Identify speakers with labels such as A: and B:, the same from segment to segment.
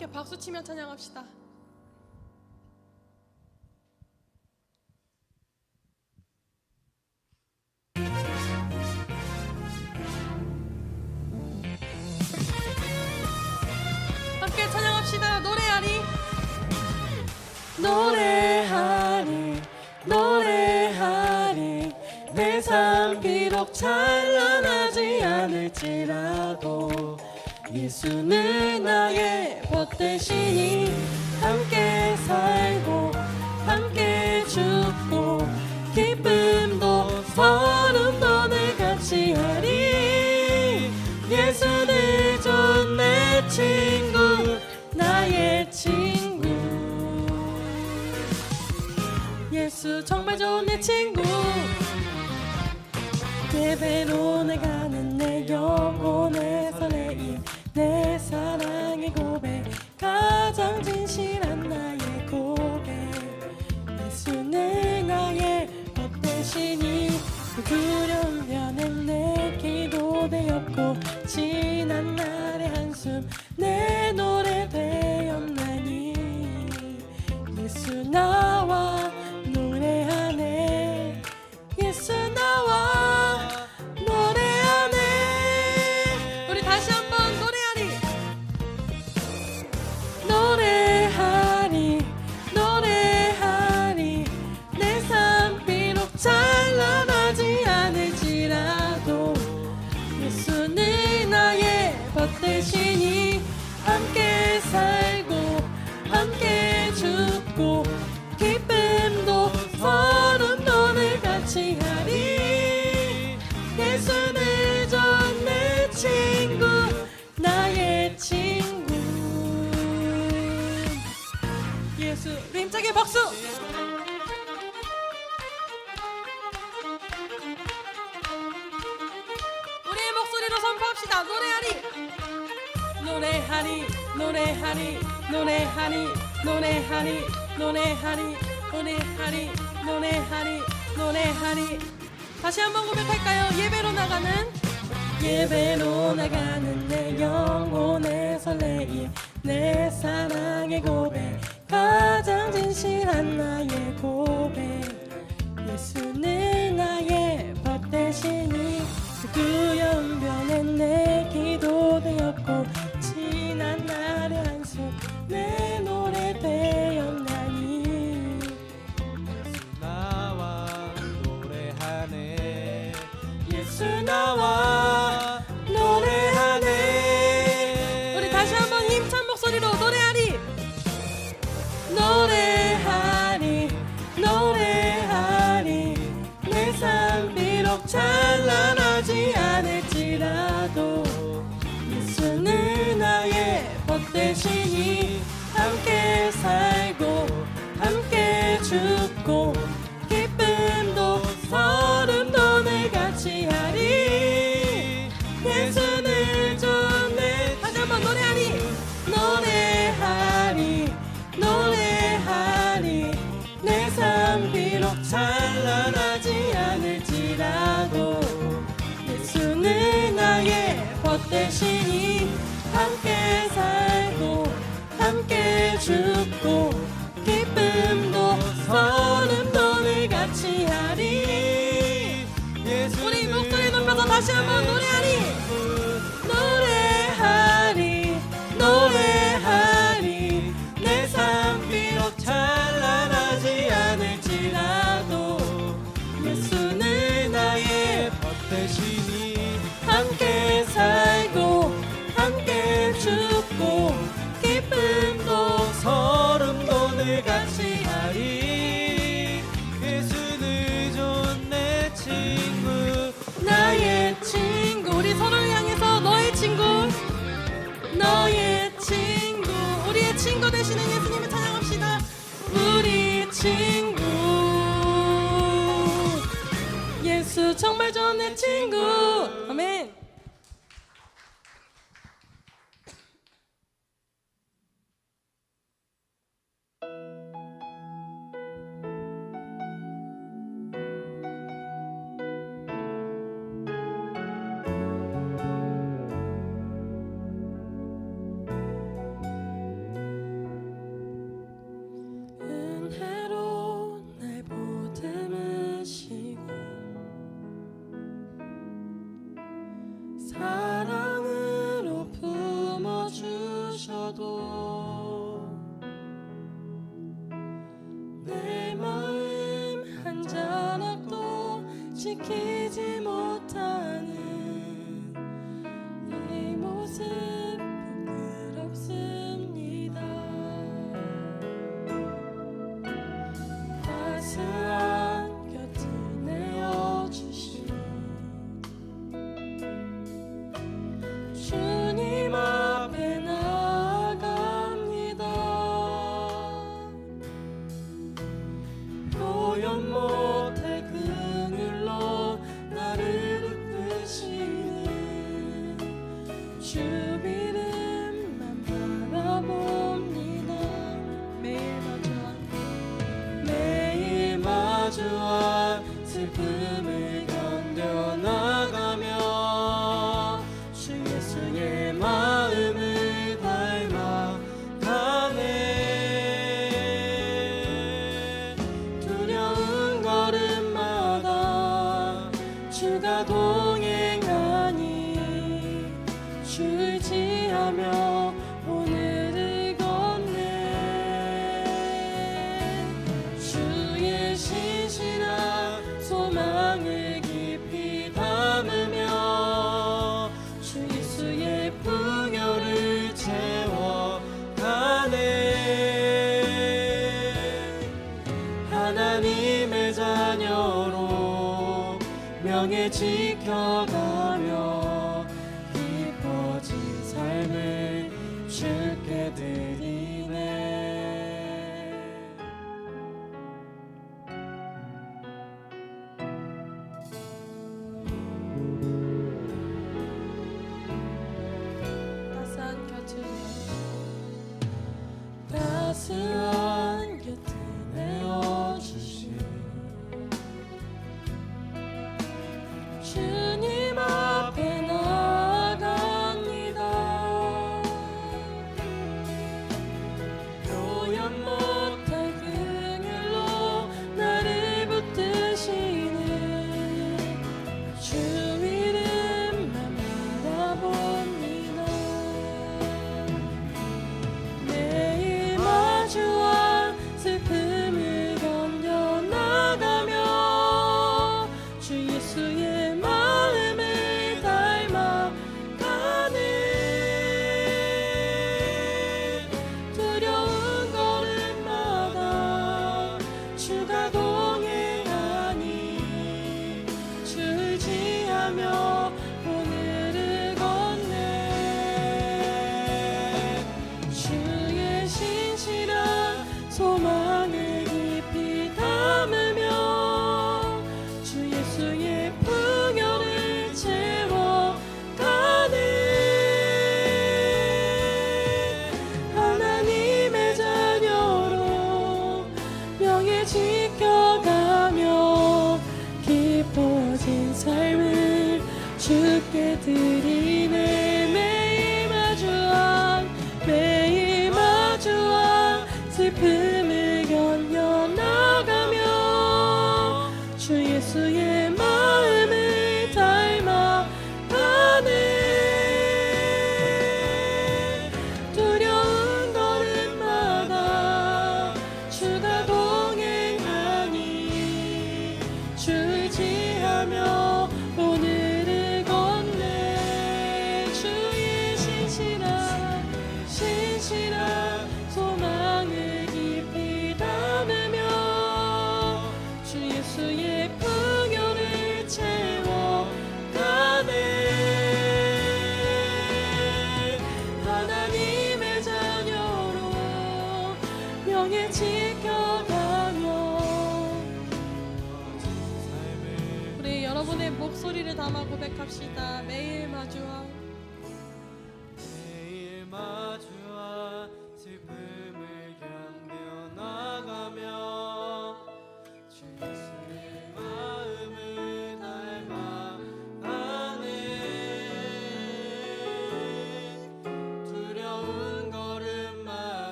A: 함께 박수 치며 찬양합시다. 함께 찬양합시다. 노래하리.
B: 노래하리 노래하리 내 삶 비록 찬란하지 않을지라도 예수는 나의 법 대신이 함께 살고 함께 죽고 기쁨도 서름도 늘 같이 하리. 예수는 전내 친구 나의 친구. 예수 정말 좋은 친구. 예배로
A: 우리
B: 힘차게 박수. 우리의 목소리로 선포합시다. 노래하리 노래하리 노래하리 노래하리 노래하리 노래하리 노래하리 노래하리 노래하리 다시 한번 고백할까요? 예배로 나가는 예배로 나가는 내 영혼의 설레임 내 사랑의 고백 가장 진실한 나의 고백. 예수는 나의 법 대신이 그 연변에 내 기도 되었고 예수는 나의 법 대신이 함께 살고 함께 죽고 기쁨도 서름도 늘 같이 하리. 예수는 좋네 다시 한번 노래하리. 노래하리 노래하리. 내 삶 비록 찬란하지 않을지라도 예수는 나의 법 대신이 죽고 기쁨도 서름도 늘 같이 하리. 우리 목소리 높여서 다시 한번 정말 좋은 내 친구. 아멘 마주한 슬픔을 견뎌나가며 주 예수의 마음을 닮아가네. 두려운 걸음마다 주가 동행하니 줄지하며 주예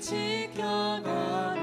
B: 지켜가